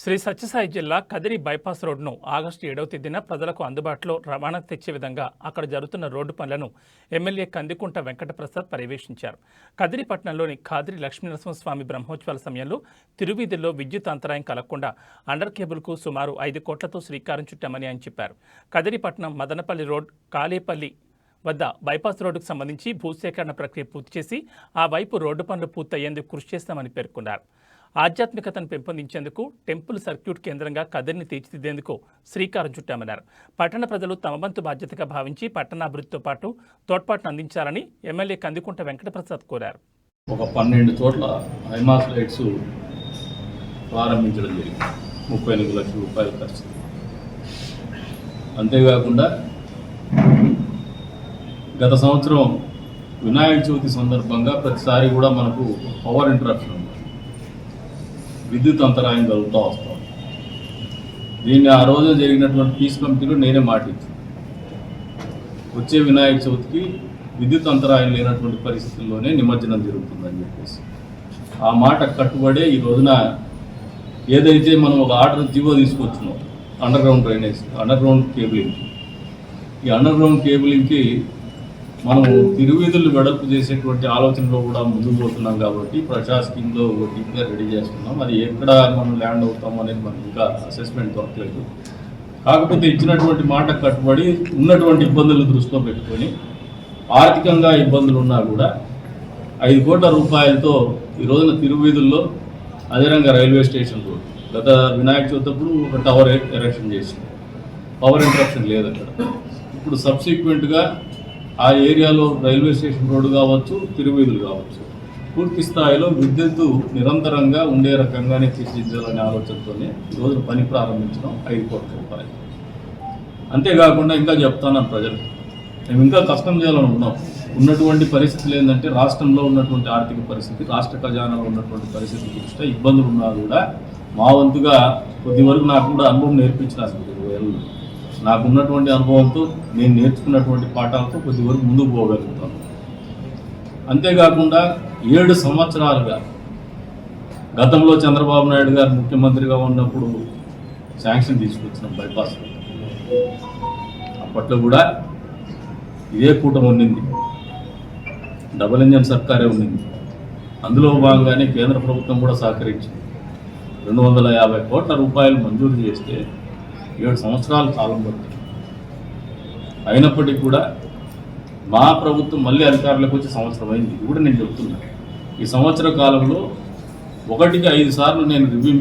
శ్రీ సత్యసాయి జిల్లా కదిరి బైపాస్ రోడ్డును ఆగస్టు ఏడవ తేదీన ప్రజలకు అందుబాటులో రవాణా తెచ్చే విధంగా అక్కడ జరుగుతున్న రోడ్డు పనులను ఎమ్మెల్యే కందికుంట వెంకటప్రసాద్ పర్యవేక్షించారు. కదిరి పట్టణంలోని కాదిరి లక్ష్మీనరసింహస్వామి బ్రహ్మోత్సవాల సమయంలో తిరువీధుల్లో విద్యుత్ అంతరాయం కలగకుండా అండర్ కేబుల్కు సుమారు ఐదు కోట్లతో శ్రీకారం చుట్టామని ఆయన చెప్పారు. కదిరిపట్నం మదనపల్లి రోడ్ కాలేపల్లి వద్ద బైపాస్ రోడ్డుకు సంబంధించి భూసేకరణ ప్రక్రియ పూర్తి చేసి ఆ వైపు రోడ్డు పనులు పూర్తయ్యేందుకు కృషి చేస్తామని పేర్కొన్నారు. ఆధ్యాత్మికతను పెంపొందించేందుకు టెంపుల్ సర్క్యూట్ కేంద్రంగా కదిరిని తీర్చిదిద్దేందుకు శ్రీకారం చుట్టామన్నారు. పట్టణ ప్రజలు తమ వంతు బాధ్యతగా భావించి పట్టణాభివృద్ధితో పాటు తోడ్పాటును అందించాలని ఎమ్మెల్యే కందికుంట వెంకటప్రసాద్ కోరారు. ఒక పన్నెండు చోట్ల హైమాస్ లైట్స్ ప్రారంభించడం జరిగింది. ముప్పై ఎనిమిది లక్షల రూపాయల ఖర్చు. అంతేకాకుండా గత సంవత్సరం వినాయక చవితి సందర్భంగా ప్రతిసారి కూడా మనకు పవర్ ఇంటరప్షన్ విద్యుత్ అంతరాయం కలుగుతూ వస్తాం దీన్ని ఆ రోజు జరిగినటువంటి పీస్ కమిటీలో నేనే మాటించాను వచ్చే వినాయక చవితికి విద్యుత్ అంతరాయం లేనటువంటి పరిస్థితుల్లోనే నిమజ్జనం జరుగుతుందని చెప్పేసి. ఆ మాట కట్టుబడే ఈ రోజున ఏదైతే మనం ఒక ఆర్డర్ జీవో తీసుకొచ్చినాం under ground drainage under ground cabling ఈ అండర్ గ్రౌండ్ కేబులింగ్కి మనం తిరువీధులు వెడల్పు చేసేటువంటి ఆలోచనలో కూడా ముందుకు పోతున్నాం కాబట్టి ప్రజా స్కీమ్లో డీప్గా రెడీ చేస్తున్నాం. అది ఎక్కడ మనం ల్యాండ్ అవుతాం అనేది మనకి ఇంకా అసెస్మెంట్ దొరకలేదు. కాకపోతే ఇచ్చినటువంటి మాట కట్టుబడి ఉన్నటువంటి ఇబ్బందులు దృష్టిలో పెట్టుకొని ఆర్థికంగా ఇబ్బందులు ఉన్నా కూడా ఐదు కోట్ల రూపాయలతో ఈ రోజున తిరువీధుల్లో అదేవిధంగా రైల్వే స్టేషన్ రోడ్ గత వినాయక చవితప్పుడు ఒక టవర్ ఎరెక్షన్ చేసింది. పవర్ ఇంటరప్షన్ లేదు అక్కడ. ఇప్పుడు సబ్సిక్వెంట్గా ఆ ఏరియాలో రైల్వే స్టేషన్ రోడ్డు కావచ్చు తిరువీధులు కావచ్చు. పూర్తి స్థాయిలో విద్యుత్తు నిరంతరంగా ఉండే రకంగానే తీర్చిదిద్దాలనే ఆలోచనతోనే ఈరోజు పని ప్రారంభించడం ఐదు కోట్ల రూపాయలు అంతేకాకుండా ఇంకా చెప్తాను ప్రజలు మేము ఇంకా కష్టం చేయాలని ఉన్నాం ఉన్నటువంటి పరిస్థితులు ఏంటంటే రాష్ట్రంలో ఉన్నటువంటి ఆర్థిక పరిస్థితి రాష్ట్ర ఖజానాలో ఉన్నటువంటి పరిస్థితి దృష్ట్యా ఇబ్బందులు ఉన్నా కూడా మా వంతుగా కొద్ది వరకు నాకు కూడా అనుభవం నేర్పించిన అసలు నాకున్నటువంటి నాకు ఉన్నటువంటి అనుభవంతో నేను నేర్చుకున్నటువంటి పాఠాలతో కొద్ది వరకు ముందుకు పోగలుగుతాను. అంతేకాకుండా ఏడు సంవత్సరాలుగా గతంలో చంద్రబాబు నాయుడు గారు ముఖ్యమంత్రిగా ఉన్నప్పుడు శాంక్షన్ తీసుకొచ్చినాం బైపాస్ అప్పట్లో కూడా ఇదే కూటమి ఉండింది డబుల్ ఇంజన్ సర్కారే ఉండింది అందులో భాగంగానే కేంద్ర ప్రభుత్వం కూడా సహకరించింది. రెండు వందల యాభై కోట్ల రూపాయలు మంజూరు చేస్తే ఏడు సంవత్సరాల కాలం పడుతుంది. అయినప్పటికీ కూడా మా ప్రభుత్వం మళ్ళీ అధికారులకు వచ్చి సంవత్సరం అయింది. ఇది కూడా నేను చెప్తున్నా. ఈ సంవత్సర కాలంలో ఒకటికి ఐదు సార్లు నేను రివ్యూ